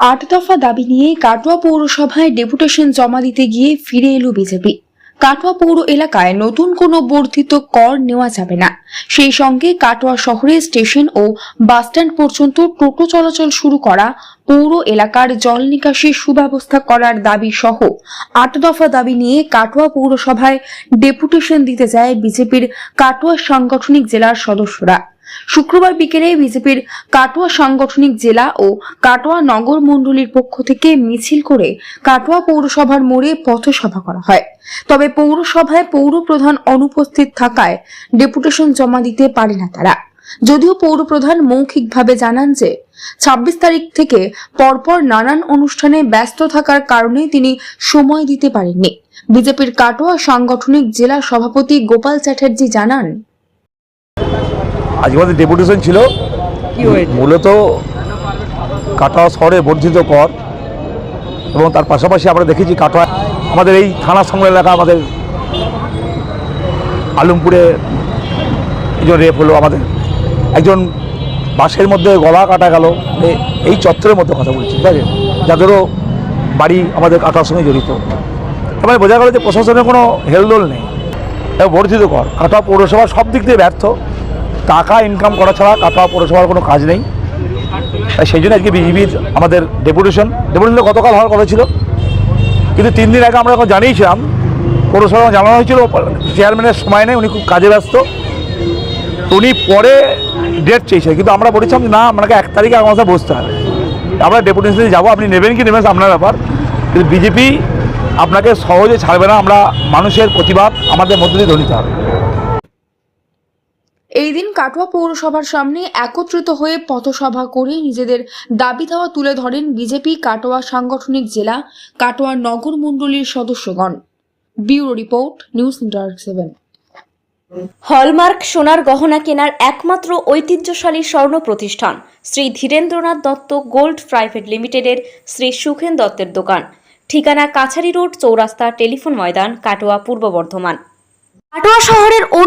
আট দফা দাবি নিয়ে কাটোয়া পৌরসভায় ডেপুটেশন জমা দিতে গিয়ে ফিরে এলো বিজেপি। কাটোয়া পৌর এলাকায় নতুন কোনো বর্ধিত কর নেওয়া যাবে না। সেই সঙ্গে কাটোয়া শহরে স্টেশন ও বাসস্ট্যান্ড পর্যন্ত টোটো চলাচল শুরু করা, পৌর এলাকার জল নিকাশি সুব্যবস্থা করার দাবি সহ আট দফা দাবি নিয়ে কাটোয়া পৌরসভায় ডেপুটেশন দিতে যায় বিজেপির কাটোয়া সাংগঠনিক জেলার সদস্যরা। শুক্রবার বিকেলে বিজেপির কাটোয়া সাংগঠনিক জেলা ও কাটোয়া নগর মণ্ডলীর পক্ষ থেকে মিছিল করে কাটোয়া পৌরসভার মোড়ে পথসভা করা হয়। তবে পৌরসভায় পৌর প্রধান অনুপস্থিত থাকায় ডেপুটেশন জমা দিতে পারে না তারা। যদিও পৌর প্রধান মৌখিকভাবে জানান যে, ছাব্বিশ তারিখ থেকে পরপর নানান অনুষ্ঠানে ব্যস্ত থাকার কারণে তিনি সময় দিতে পারেননি। বিজেপির কাটোয়া সাংগঠনিক জেলা সভাপতি গোপাল চ্যাটার্জি জানান আজকে আমাদের ডেপুটেশন ছিল। মূলত কাটোয়া শহরে বর্ধিত কর এবং তার পাশাপাশি আমরা দেখেছি কাটোয়া আমাদের এই থানা সংলগ্ন এলাকা আমাদের আলমপুরে একজন রেপ হলো আমাদের একজন বাসের মধ্যে গলা কাটা গেল। এই চত্বরের মধ্যে কথা বলছি ঠিক আছে? যাদেরও বাড়ি আমাদের কাটোয়ার সঙ্গে জড়িত। তার মানে বোঝা গেল যে প্রশাসনের কোনো হেলদোল নেই। বর্ধিত কর কাটোয়া পৌরসভা সব দিক দিয়ে ব্যর্থ। টাকা ইনকাম করা ছাড়া কাটোয়া পৌরসভার কোনো কাজ নেই। তাই সেই জন্য আজকে বিজেপির আমাদের ডেপুটেশন ডেপুটেশন গতকাল হওয়ার কথা ছিল। কিন্তু তিন দিন আগে আমরা যখন জানিয়েছিলাম পৌরসভা জানানো হয়েছিল চেয়ারম্যানের সময় নেই, উনি খুব কাজে ব্যস্ত। উনি পরে ডেট চেয়েছে কিন্তু আমরা বলেছিলাম না আপনাকে এক তারিখে আমার সাথে বসতে হবে। আমরা ডেপুটেশনে যাব, আপনি নেবেন কি নেবেন আপনার ব্যাপার। কিন্তু বিজেপি আপনাকে সহজে ছাড়বে না, আমরা মানুষের প্রতিবাদ আমাদের মধ্যে দিয়ে ধরিতে হবে। এই দিন কাটোয়া পৌরসভার সামনে একত্রিত হয়ে পথসভা করে নিজেদের দাবি দাওয়া তুলে ধরেন বিজেপি কাটোয়া সাংগঠনিক জেলা কাটোয়া নগর মণ্ডলীর সদস্যগণ। Bureau report, news network seven. Hallmark সোনার গহনা কেনার একমাত্র ঐতিহ্যশালী স্বর্ণ প্রতিষ্ঠান শ্রী ধীরেন্দ্রনাথ দত্ত গোল্ড প্রাইভেট লিমিটেডের শ্রী সুখেন দত্তের দোকান। ঠিকানা কাছারি রোড চৌরাস্তা টেলিফোন ময়দান, কাটোয়া পূর্ব বর্ধমান। কাটোয়া শহরের